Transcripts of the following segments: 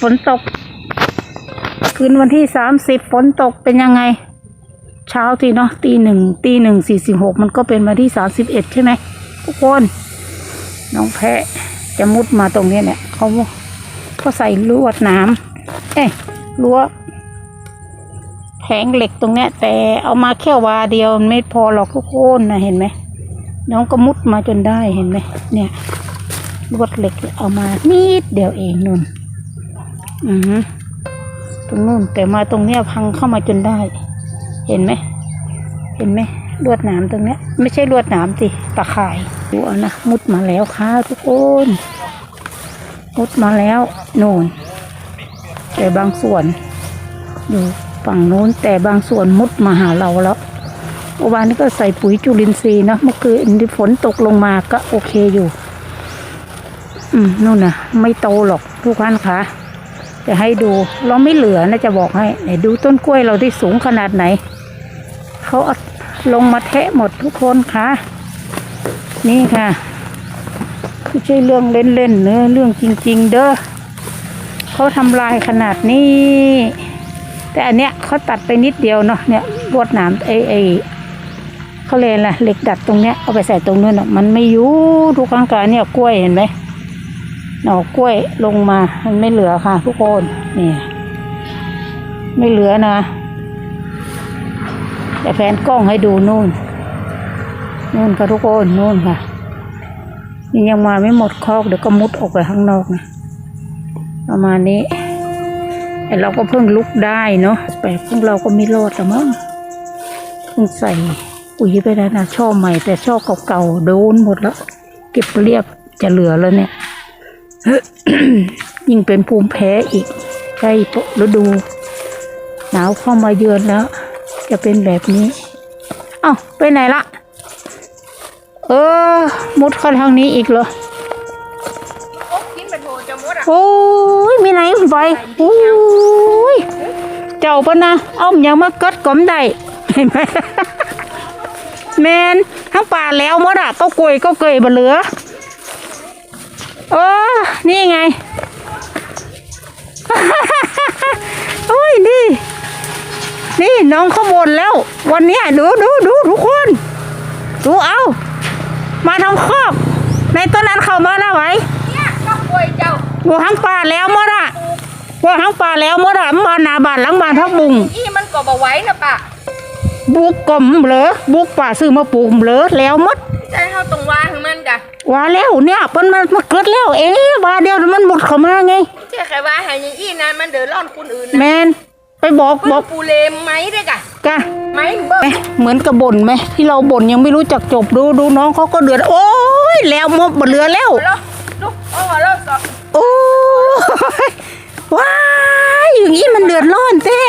ฝนตก คืนวันที่สามสิบฝนตกเป็นยังไง เช้าทีเนาะตีหนึ่งตีหนึ่งสี่สิบหกมันก็เป็นวันที่สามสิบเอ็ดใช่ไหมทุกคน น้องแพะจะมุดมาตรงนี้เนี่ยเขาเขาใส่ลวดน้ำเอ๊ะรั้วแผงเหล็กตรงเนี้ย แต่เอามาแค่วาเดียวมันไม่พอหรอกทุกคนนะเห็นไหมน้องก็มุดมาจนได้เห็นไหมเนี่ยลวดเหล็กเอามานิดเดียวเองนุ่น อือตรงนู้นแต่มาตรงเนี้ยพังเข้ามาจนได้ เห็นไหม เห็นไหมลวดหนามตรงเนี้ย ไม่ใช่ลวดหนามสิตะข่ายดูเอานะมุดมาแล้วค่ะทุกคนมุดมาแล้วนู่น แต่บางส่วนอยู่ฝั่งนู้นแต่บางส่วนมุดมาหาเราแล้วเมื่อวานนี้ก็ใส่ปุ๋ยจุลินทรีย์นะเมื่อคืนที่ฝนตกลงมาก็โอเคอยู่ อืมนู่นนะไม่โตหรอกทุกท่านค่ะ จะให้ดูเราไม่เหลือนะจะบอกให้ไหนดูต้นกล้วยเราที่สูงขนาดไหนเขาลงมาแทะหมดทุกคนค่ะ นี่ค่ะไม่ใช่เรื่องเล่นๆเนื้อเรื่องจริง ๆ เด้อเขาทำลายขนาดนี้ แต่อันเนี้ยเขาตัดไปนิดเดียวเนาะเนี่ยลวดหนามไอไอเขาเลยกอะเหล็กดัดตรงเนี้ยเอาไปใส่ตรงนู้นอะมันไม่อยู่ทุกครั้งการเนี่ยกล้วยเห็นไหม หน่อกล้วยลงมา มันไม่เหลือค่ะ ทุกคนนี่ไม่เหลือนะ แต่แผนกล้องให้ดูนู่นนู่นค่ะทุกคนนู่นค่ะนี่ยังมาไม่หมดคอกเดี๋ยวก็มุดออกไปข้างนอกนะประมาณนี้แต่เราก็เพิ่งลุกได้เนาะแต่พวกเราก็ไม่รอดแต่มั้งเพิ่งใส่ปุ๋ยไปแล้วนะช่อใหม่ แต่ช่อเก่าๆโดนหมดแล้ว เก็บเรียบจะเหลือแล้วเนี่ย ยิ่งเป็นภูมิแพ้อีกใกล้ฤดู หนาวเข้ามาเยือนแล้ว จะเป็นแบบนี้ เอ้าไปไหนละเออ มุดเข้าทางนี้อีกเหรอโอ้กินเป็นโหจะมดอะโอ้ยมีไหนไปโอ้ยเจ้าปะนะเอ้อมยังมากัดกลมได้เห็นไหมแมนทั้งป่าแล้วมดอะก็กลวยก็เกยบเหลือ เออนี่ไงโอ้ยนี่ นี่น้องเขาบ่นแล้ว วันเนี้ยดูดูดูทุกคนดูเอา มาทำคอก ในต้นนั้นเขามาแล้วไหมเนี่ยก็ป่วยเจ้าวัวทั้งป่าแล้วหมดอะวัวทั้งป่าแล้วหมดอะมันมาหนาบานหลังบานพักบุงอีมันก็บ่ไหว้นะปะ บุกกลมเหลอบุกป่าซื้อมาปลูกเหลอแล้วหมดใจเขาตรงว่าของมันกะว่าแล้วเนี่ยมันมันมันเกิดแล้ว เอ๊ะบาเดียวมันหมดเข้ามาไงเจ๊ใครว่าให้อยังอีนะมันเดือดร้อนคนอื่นแมนะนไปบอกเพิ่บนอกปูเลมไหมได้กะกะไหมเบิ้งแหมเหมือนกับบ่นไหมที่เราบ่นยังไม่รู้จักจบดูดูน้องเขาก็เดือดโอ้ยแล้วหมดเหลือแล้วแล้วลูกเอาหัวเราะสอนโอ้ยว้ายอย่างนี้มันเดือดร้อนเต้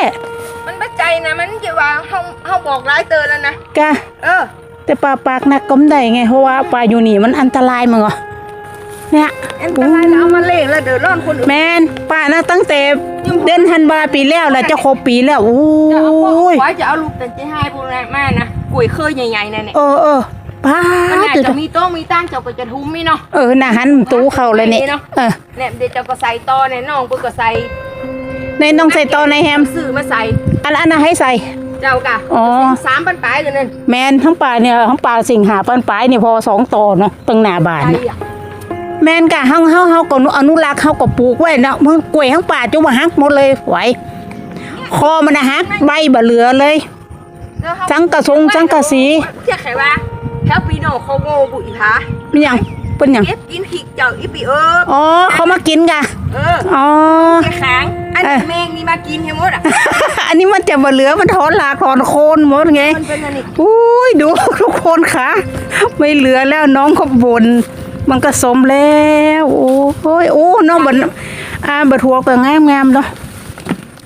มันไม่ใจนะมันจะว่าเฮาเฮาบอกหลายเตือนแล้วนะกะ เออ แต่ป่าปากนักก็ไม่ได้ไง เพราะว่าป่าอยู่นี่มันอันตรายมึงเหรอเนี่ยอันตรายแล้วเอามาเล่งแล้วเดือดร้อนคนอื่นแมนป่านะตั้งแต่เดือนธันวาปีแล้วแหละจะครบปีแล้วโอ้จะเอาพวกยไว้จะเอาลูกแต่จะให้พวกนั้นมานะกล้วยเคยใหญ่ๆนั่นเนี่ยเออเออป้ามันน่าจุดจะมีโต๊ะมีตั้งเจ้าก็จะทุ่มมีเนาะเออน่าหันตู้เข้าเลยเนี่ยเนาะเออเนี่ยเดี๋ยวเจ้าก็ใส่ต่อเนี่ยน้องเพิ่นก็ใส่ ในน้องใส่ตอในแฮมซื้อมาใส่ อันอันน่ะให้ใส่ เจ้ากะอ๋อ สามพันปลายเลยนั่นแมนทั้งป่าเนี่ยทั้งป่าสิงหาปันปลายเนี่ยพอสองตอเนาะตั้งหน้าบานใจเนี่ยอะแมนกะเฮาเฮาเฮาก็อนุรักษ์เฮาก็ปลูกไว้เนาะมันกล้วยทั้งป่าจุมาหักหมดเลยไหวคอมันนะฮักใบบ่เหลือเลย แล้วเขาจังกะทรงจังกะสีเชื่อใครว่าแถวปีโน่เขาโง่บุอีพา มันหยัง เป็นหยังเก็บกินผิกเจ้าอีปีเอออ๋อเขามากินกะเอออ๋อแค่ค้างอันเอนี้อแมงนี่มากินให้หมดอะ อันนี้มันจะมาเหลือมันถอนหลากถอนโคนหมดไงมันเป็นอันนี้อุ้ยดูทุกคนค่ะไม่เหลือแล้วน้องก็บน มันก็สมแล้ว โอ้ยโอ้น้องบันอ่าบัดหัวก็งามงามๆเนาะ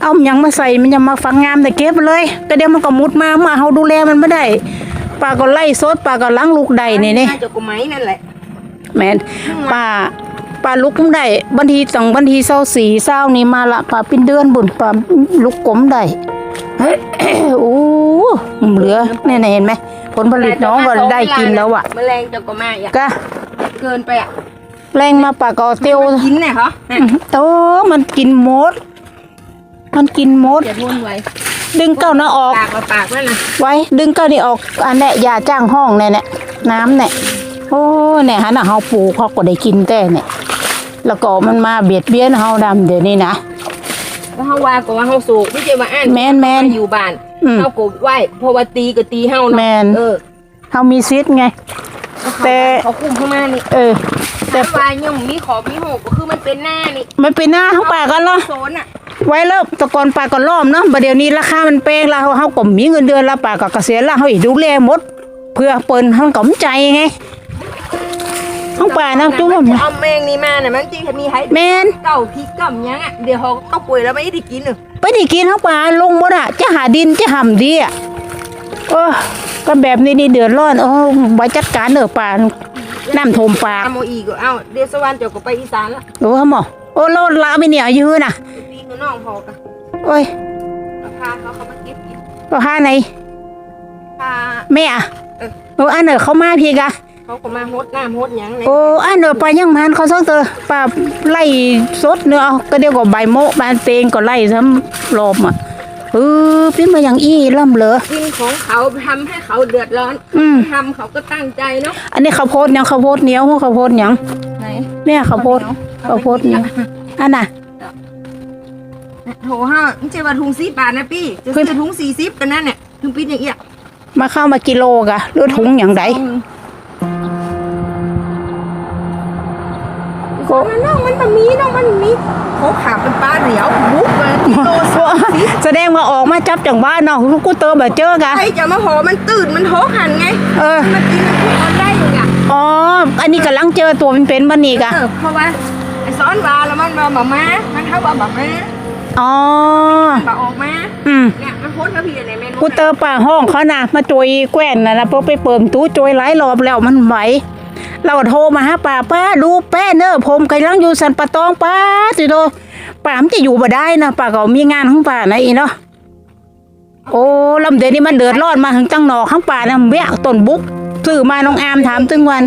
เอามันยังมาใส่มันยังมาฟังงามแต่เก็บไปเลยก็เดี๋ยวมันก็มุดมามาเฮาดูแลมันไม่ได้ป้าก็ไล่ซดป้าก็ล้างลูกใดนี่นี่เจ้ากูไหมนั่นแหละ แม่นป้าป้าลุกไม่ได้บันทีสองบันทีเศร้าสีเศร้านี่มาละป้าเป็นเดือนบุญป้าลุกกลมได้เฮ้ยโอ้เหลือเนี่ยๆเห็นไหมผลผลิตน้องก็ได้กินแล้วอะแมลงเจ้ากูมาอะก็เกินไปอะแรงมาปากก็เตียวกินเนี่ยเหรอเนี่ยโตมันกินหมด มันกินหมดอย่าวนไว้ดึงเก้าหน้าออกปากมาปากนั่นนะไว้ ดึงเก้านี่ออกอันเนี้ยยาจ้างห้องเนี่ยเนี่ยน้ำเนี่ย โอ้เนี่ยฮะน่ะเฮาปลูกเขาก็ได้กินแต่เนี่ย แล้วก็มันมาเบียดเบียนเฮาดำเดี๋ยวนี้นะ แล้วเฮาว่าก็ว่าเฮาสูกไม่ใช่ว่าอ่านแม่นแม่นอยู่บ้านอืมเฮาก็ไหวเพราะว่าตีก็ตีเฮาเนาะแม่นเออเฮามีซิทธิ์ไงแต่ เขาคุมเข้ามานี่เออ แต่ แต่ว่ายังมีขอบมีหกก็คือมันเป็นหน้านี่มันเป็นหน้าทั้งป่ากันเหรอ โซนอะไว้แล้วแตะกอนป่าก็ล้อมเนาะบัดเดี๋ยวนี้ราคามันแพงแล้วเฮาก็มีเงินเดือนแล้วป่าก็เกษียณแล้วเฮาอีกดูแลหมด เพื่อเปิ้นเฮาก็มใจไง ทั้งป่านะจุ๊บมันนะเอาแมงนี่มาน่ะมันจริงมีให้แม่นเก่าพริกกับหยังอะเดี๋ยวเขาต้องป่วยแล้วไม่ได้กินเนอะไปได้กินทั้งป่าลงหมดอะจะหาดินจะหำดีอะเออก็แบบนี้นี่เดือดร้อนโอ้บ่จัดการเด้อป่าน้ำท่วมป่าเอาโมอีกก็เอาเดี๋ยวสวรรค์เจ้าก็ไปอีสานละโอ้หมอโอ้โลดลาไปเนี่ยยื้อน่ะปีกับน้องพอกันโอ้ยราคาเขาเขามาเก็บกินก็หาไหนค่าแม่อะเออโอ้อันเนอเข้ามาพี่กะ เขาก็มาโฮดน้ำโฮดหยังเลยโอ้อันเนอไปยังมันเขาซ่องเตอป่าไล่สดเนื้อเอาก็เดียวกับใบโมะบานเตงก็ไล่ซ้ำรอบอะเออพี่มาอย่างอี้ล่ำเหลอกินของเขาทำให้เขาเดือดร้อนอืม ทำเขาก็ตั้งใจเนาะอันนี้ข้าวโพดยังข้าวโพดเหนียวหัวข้าวโพดหยังไหนเนี่ยข้าวโพดข้าวโพดเหนียวอันน่ะ โถห้าไม่ใช่ว่าถุงสิบบาทนะพี่จะซื้อถุงสี่สิบกันนั่นเนี่ยถึงปีอย่างเงี้ยมาเข้ามากิโลกะหรือถุงอย่างได โอ้น้องมันมันมีน้องมันมีเขาขาเป็นปลาเหลียวบุกเลยกิโลสองสิบแสดงว่าออกมาจับจากบ้านเนาะลูกกูเตอแบบเจอกะใครจะมาหอมันตื่นมันโถหันไง เออ มันกินมันพูดออนได้อยู่อะอ๋อ อันนี้กำลังเจอตัวเป็นๆบันนี่กะเออเพราะว่าไอ้ซ้อนบาแล้วมันบาบามามันเท่าบาบามาอ๋อบาออกมาอืมเนี่ยมันโพสต์แล้วพี่อะไรแม่นกูเตอป่าห้องเขานะมาจอยแกว้นนะนะเพราะไปเปิมตู้จอยหลายรอบแล้วมันไหว เราก็โทรมาหาป้าป้าดูแป้เนอะผมกำลังอยู่สันปะตองป้าสิโดป้ามันจะอยู่บ่ได้นะป้าก็มีงานของป้านะอีเนาะโอ้ลำเดี๋ยวนี้มันเดือดร้อนมาถึงตั้งหนอกข้างป่านะเบี้ยต้นบุกซื้อมาน้องอามถามตึงวัน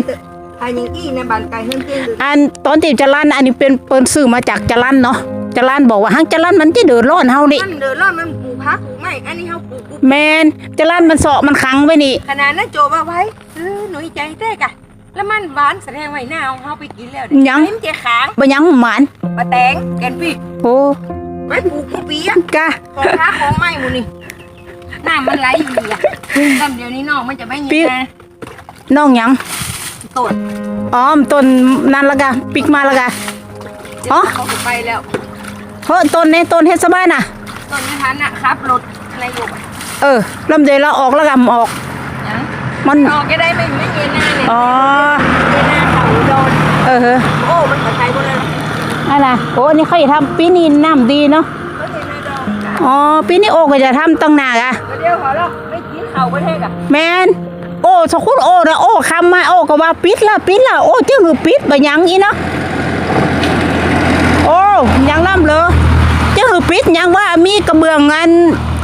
ไอ้ยังอี้ในบ้านไก่เฮือนเตียงเลยอันตอนที่จรันอันนี้เป็นเปิ้นซื้อมาจากจรันเนาะจรันบอกว่าหังจรันมันจะเดือดร้อนเฮานี่มันเดือดร้อนมันปลูกพักปลูกไม่อันนี้เขาปลูกปลูกแมนจรันมันเสาะมันขังไว้นี่ขนาดนั้นโจว่าไว้เออหนุ่ยใจเต้กะ แล้วมันหวานแสดงไว้หน้าของเขาไปกินแล้วเด้ยังเห็นเจ๊ขางบ่ยังหมานปลาแตงแกนพี่โอ้ไว้ปลูกกุปีอะกะของพระของไม้หมูนี่น้ำมันไหลอยู่อะตอนเดี๋ยวนี้น้องมันจะไม่ยินนะน้องหยังตดอ๋อมต้นนั่นละกะปิกมาละกะ อ๋อ เขาก็ไปแล้วเฮ้ยต้นนี้ต้นเฮ็ดสบายน่ะ ต้นไม่ทันอะครับรถอะไรอยู่อะเออลำเดยวเราออกแล้วกะออก ยัง มันออกก็ได้ไม่ไม่เย็นหน้าเนี่ยอ๋อเย็นหน้าเขาโดนเออเฮ้อโอ้มันขอไทยหมดเลยอะไรโอ้อันนี้เขาจะทำปีนี้น้ำดีเนาะเขาเย็นหน้าโดนอ๋อปีนี้โอ้ก็จะทำตั้งหน้ากะเดี๋ยวขอเราไม่กินเขาประเทศอะแมนโอ้สกุลโอ้นะโอ้คำมาโอ้ก็ว่าปิดละปิดละโอ้เจ้าหือปิดบะยังอีเนาะโอ้ยังล่ำเลยเจ้าหือปิดยังว่ามีกระเบื้องอัน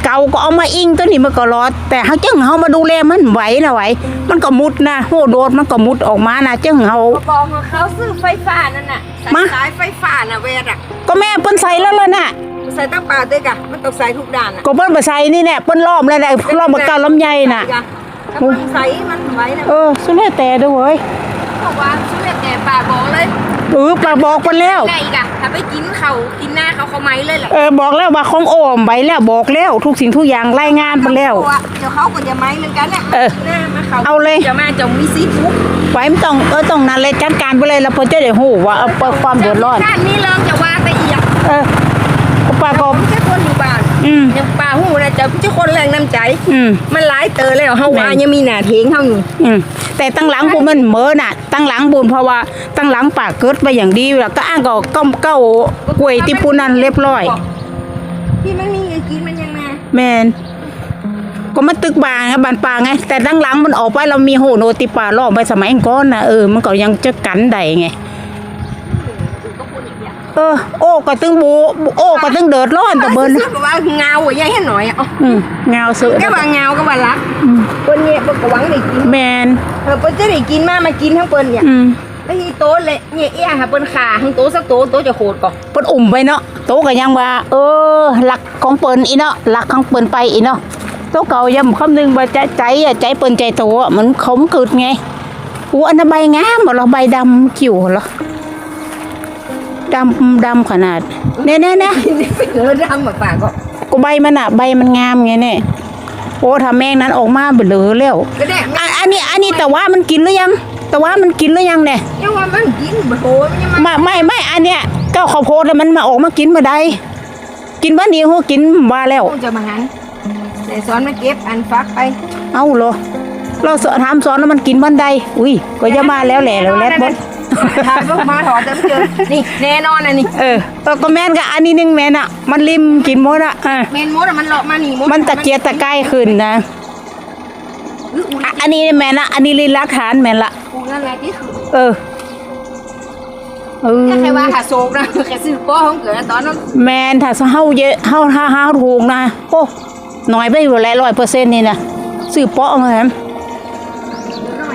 เก่าก็เอามาอิงตัวนี้มันก็รอด แต่เขาเจ้าเฮามาดูแลมันไหวนะไหวมันก็มุดนะโหโดดมันก็มุดออกมานะเจ้าเฮาบอกว่าเขาซื้อไฟฟ้านั่นน่ะสายมาสายไฟฟ้าน่ะเวทอะก็แม่เปิ้นใส่แล้วล่ะน่ะใส่ตั้งปลาเต้กะมันต้องใส่ทุกด้านอะก็เปิ้นบ่ใส่นี่แหละเปิ้นล้อมแล้วแหละล้อมกับกาลำไยน่ะถ้ามันใส่มันไหวนะเออสุดแล้วแต่เด้อเว้ยเพราะว่าช่วยแต่ป่าบอกเลย เออปลาบอกเปิ้นแล้วไก่กะถ้าไปกินเขากินหน้าเขาเขาไหมเลยแหละเออบอกแล้วว่าของโอมไปแล้วบอกแล้ว ทุกสิ่งทุกอย่างรายงานไปแล้ว เดี๋ยวเขาก็จะไหมเหมือนกันเนี่ยเออหน้ามาเขาเอาเลย จะมาจะมีซีทุกไว้มันต้องเออต้องนั่นเลยจัดการไปเลยแล้วเพิ่นจะได้ฮู้ว่าเอาเปิดความเดือดร้อนด้านนี้เริ่มจะว่าไปอีกเออปลากบไม่ใช่คนอยู่บ้าน อืมยังป่าหูนะจะไม่ใช่คนแรงน้ำใจ อืม มันหลายเตอเลยเฮาว่าแม่นยังมีหน้าเทงเฮาอยู่อืมแต่ตั้งหลังบุญมันเหมอน่ะ ตั้งหลังบุญเพราะว่าตั้งหลังปากเกิดไปอย่างดีแล้วก็อ้างก็ก้มเก้ากล้วยติปูนันเรียบร้อย ที่มันมีเงินกินมันยังมาแมนก็มาตึกบางไงบานป่าไง แต่ตั้งหลังมันออกไปเรามีโหโนติป่าล้อมไปสมัยก่อนนะเออมันก็ยังจะกันได้ไงก็พูดอย่าง เงี้ยเออโอ้ก็ตึงบูโอ้ก็ตึงเดือดร้อนแต่เบิ้ลซึ่งว่าเงาอะยังให้หน่อยอะอืมเงาเสือก็ว่าเงาก็ว่ารักเปิ้นเนี่ยเปิ้นก็หวังได้กินแมนเออเปิ้นจะได้กินมามากินทั้งเปิ้นเนี่ยอืมไอ้โตะเลยเนี่ยเอี้ยค่ะเปิ้นขาทั้งโตะสักโตะโตะจะโคตรก่อนเปิ้นอุ่มไปเนาะโตก็ยังว่า เออหลักของเปิ้นอีเนาะหลักของเปิ้นไปอีเนาะโตเก่ายังคำนึงว่าใจใจอะใจเปิ้นใจโตอะมันขมกึดไงอูอันนั้นใบงามบ่เราใบดำกิ่วเหรอ ดำดำขนาดเน่เน่เน่เป็นเนื้อดำแบบปากก็ก็ใบมันอะใบมันงามไงเนี่ยโอ้ถ้าแมงนั้นออกมาเบลอแล้วก็ได้อันอันนี้อันนี้แต่ว่ามันกินหรือยัง แต่ว่ามันกินหรือยังเนี่ยยังว่ามันกินบ่โหยังมันไม่ไม่ไม่อันเนี้ยเก้าข้าวโพดน่ะมันมาออกมากินมาได้กินบ้านนี้หัวกินมาแล้วคงจะมาหันแต่สอนมาเก็บอันฟักไป เอาเหรอเราสอนถามสอนแล้วมันกินบ้านใดอุ้ยก็จะมาแล้วแหละแล้วแลดบด ถามว่ามาถอดแต่ไม่เจอนี่แน่นอนอันนี้เออเออก็แม่นกับอันนี้นึงแม่นอะ มันริมกินหมดอะอะเมนมดอะมันเลาะมานี่ดมันตะเกียกตะกายขึ้นนะอื้ออุ้ยอะอันนี้แม่นละอันนี้ลินลักฐานแม่นละกูนั่นแหละที่คือเออเออ ถ้าใครว่าหาโศกนะแค่ซื้อป้อของเกิดตอนนั้นแมนถ้าเฮาเยอะเฮาถ้าเฮาถูกนะ โอ้น้อยไปอยู่แล้วร้อยเปอร์เซ็นต์นี่นะซื้อเปาะมาแฮม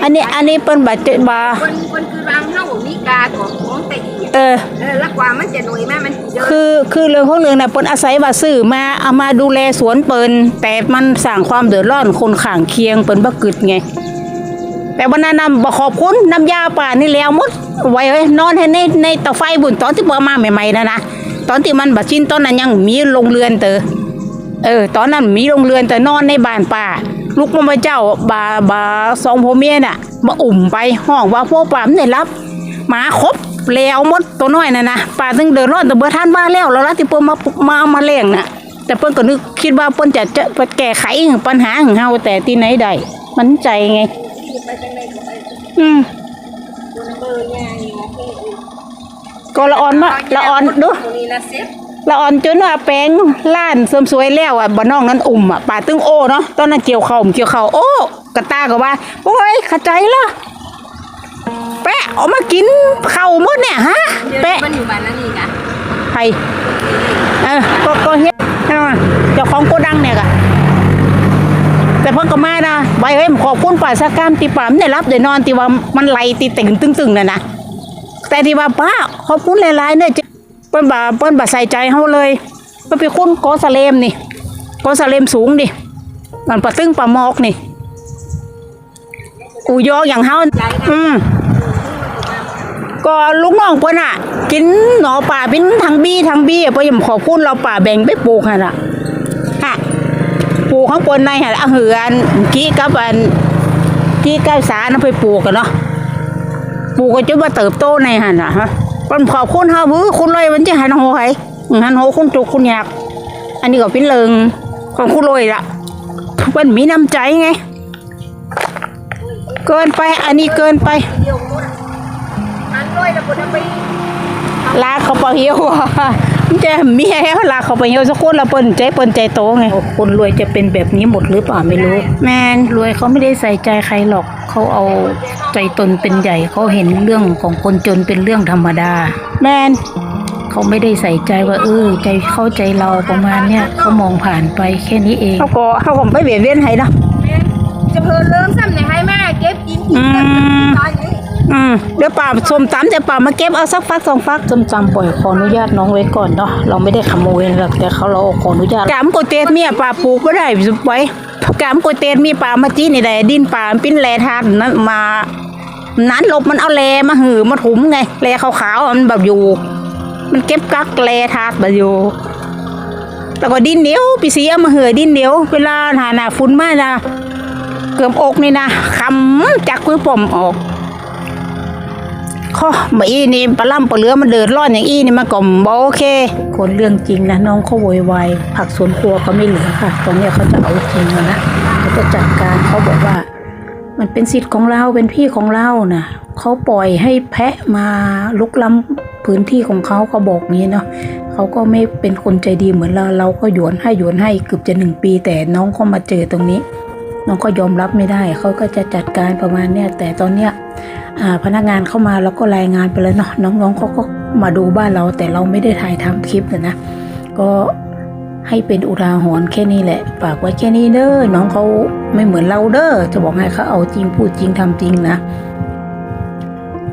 อันนี้อันนี้เปิ้นบาดเจ็บบาคนคนคือรางเท่าวิกาตัวของแต่อีเออเออแล้วกว่ามันจะหน่วยแม่มันเยอะคือคือเรื่องของเรื่องน่ะเปิ้นอาศัยว่าซื้อมาเอามาดูแลสวนเปิ้นแต่มันสร้างความเดือดร้อนคนข้างเคียงเปิ้นบ่กึดไงแต่วันนั้นน่ะบ่ขอบคุณน้ำยาป่านี่แล้วหมดไว้เอ้ยนอนให้ในในเตาไฟบุญตอนที่เปิดมาใหม่ๆนะนะตอนที่มันบ่ชินตอนนั้นยังมีโรงเรือนเตอเออ ตอนนั้นมีโรงเรือนแต่นอนในบ้านป่า ลูกมาเจ้าบาบาสองพ่อเมียน่ะมาอุ่มไปห้องว่าพวกป่ามได้รับหมาครบแล้วหมดตัวน้อยน่ะนะป่าถึงเดือดร้อนแต่เบื่อท่านบ้านแล้วแล้วละที่เปิ้นมามาเอามาเลี้ยงน่ะ แต่เปิ้นก็นึกคิดว่าเปิ้นจะจะแก้ไขปัญหาของเฮาแต่ที่ไหนได้มันใจไงไปจังไดก็ไปอืมเบอร์ใหญ่โอเคก็ละอ่อนมาละอ่อนดู ตรงนี้นะเซ็ตละอ่อนจนว่าแปลงล้านเสริมสวยแล้วอะบ่น้องนั้นอุ่มอะป่าตึงโอเนาะตอนนั้นเกี่ยวข้าวเกี่ยวข้าวโอ้กระตาก็ว่าโอ้ยเข้าใจละแปะเอามากินข้าวหมดเนี่ยฮะเดี๋ยวแปะมันอยู่บ้านนั่นนี่กะใครเออก็ก็เฮ็ดใช่ไหมเจ้าของโกดังเนี่ยกะแต่เพิ่นก็มานะไว้เฮ้ยขอบคุณป่าสกามตีป่ามได้รับได้นอนที่ว่ามันไหลตีติ่งตึงๆน่ะนะแต่ที่ว่าป้าขอบคุณหลายๆเนี่ยจะเปิ้นบ่าเปิ้นบ่ใส่ใจเฮาเลยเปิ้นไปคุ้นโกสะเลมนี่โกสะเลมสูงดิมันปะตึ้งปะมอกนี่อูยออย่างเฮาอืมก็ลูกน้องเปิ้นอะ กินหนอป่าเป็นทางบี้ทางบี้อะเปิ้นยังขอบคุณเราป่าแบ่งไปปลูกหั่นน่ะฮะปลูกข้างบนในหั่นอะเหือนกี้กับอันกี้กับสานะไปปลูกกันเนาะปลูกก็จะมาเติบโตในหั่นน่ะฮะ ปันขอบคุณเฮาบื้อคุณเลยมันจะหันโหไหหันโหคุณจุกคุณอยาก อันนี้ก็เป็นเริงของคุณเลยละเปิ้นมีน้ำใจไง เกินไป อันนี้เกินไปเดียวหมดอะอันร้อยแล้วบ่ได้ไปลาเขาไปเหี้ยว ว่ามันจะมีแฮวลากเขาไปเหี่ยวสักคนละเปิ้นใจเปิ้นใจโตไงคนรวยจะเป็นแบบนี้หมดหรือเปล่าไม่รู้ แมนรวยเขาไม่ได้ใส่ใจใครหรอก เขาเอาใจตนเป็นใหญ่เขาเห็นเรื่องของคนจนเป็นเรื่องธรรมดา แมนเขาไม่ได้ใส่ใจว่าเออใจเข้าใจเราประมาณเนี้ยเขามองผ่านไปแค่นี้เอง เขาก็เขาก็ไม่เบียดเบียนใครนะแม่จะเพลินเริ่มซ้ำในให้แม่เก็บกินกินเก็บกินตายนี่ อืมเดี๋ยวป่าส้มตำเดี๋ยวป่ามาเก็บเอาสักฟักสองฟักส้มตำปล่อยขออนุญาตน้องไว้ก่อนเนาะเราไม่ได้ขโมยหรอกแต่เขาเราขออนุญาตกามโกเตดเมียป่าปลูกไม่ได้ไว้กามโกเตดมีป่ามาจี้นี่ได้ดินป่ามันปิ้นแลทานนั้นมานั้นลบมันเอาแลมาหือมาถุมไงแลขาวๆอะมันแบบอยู่ มันเก็บกักแลทาดแบบอยู่แล้วก็ดินเหนียวปีสีเอามาเหือดินเหนียว เวลาหาหน้าฝุ่นมานะเกือบอกนี่นะคำจักมือผมออก ข้อมาอีนี่ปลาล่ำปลาเลือมันเดือดร้อนอย่างอีนี่มาก่อมบโอเค คนเรื่องจริงนะน้องเขาโวยวายผักสวนครัวเขาไม่เหลือค่ะ ตอนนี้เขาจะเอาจริงแล้วนะเขาจะจัดการเขาบอกว่า มันเป็นสิทธิ์ของเราเป็นพี่ของเรานะเขาปล่อยให้แพะมาลุกล้ำพื้นที่ของเขาเขาบอกงี้เนาะเขาก็ไม่เป็นคนใจดีเหมือนเราเราก็หยวนให้หยวนให้เกือบจะหนึ่งปี แต่น้องเขามาเจอตรงนี้ น้องก็ยอมรับไม่ได้เขาก็จะจัดการประมาณเนี้ยแต่ตอนเนี้ย พนักงานเข้ามาเราก็รายงานไปแล้วเนาะน้องๆเขาก็มาดูบ้านเรา แต่เราไม่ได้ถ่ายทำคลิปนะนะก็ให้เป็นอุทาหรณ์แค่นี้แหละฝากไว้แค่นี้เด้อน้องเขาไม่เหมือนเราเด้อจะบอกให้เขาเอาจริงพูดจริงทำจริงนะ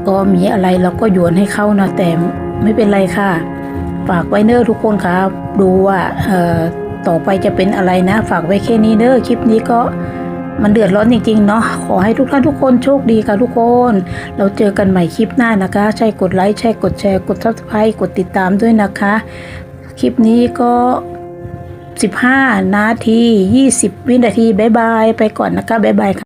ก็มีอะไรเราก็โยนให้เขานะแต่ไม่เป็นไรค่ะ ฝากไว้เนอทุกคนครับ ดูว่าต่อไปจะเป็นอะไรนะ ฝากไว้แค่นี้เนอคลิปนี้ก็ มันเดือดร้อนจริงๆเนาะขอให้ทุกท่านทุกคนโชคดีค่ะทุกคน เราเจอกันใหม่คลิปหน้านะคะ ใช่กดไลค์ใช่กดแชร์กดซับสไครต์กดติดตามด้วยนะคะ คลิปนี้ก็ 15 นาที 20 วินาที บ๊ายบาย ไปก่อนนะคะ บ๊ายบายค่ะ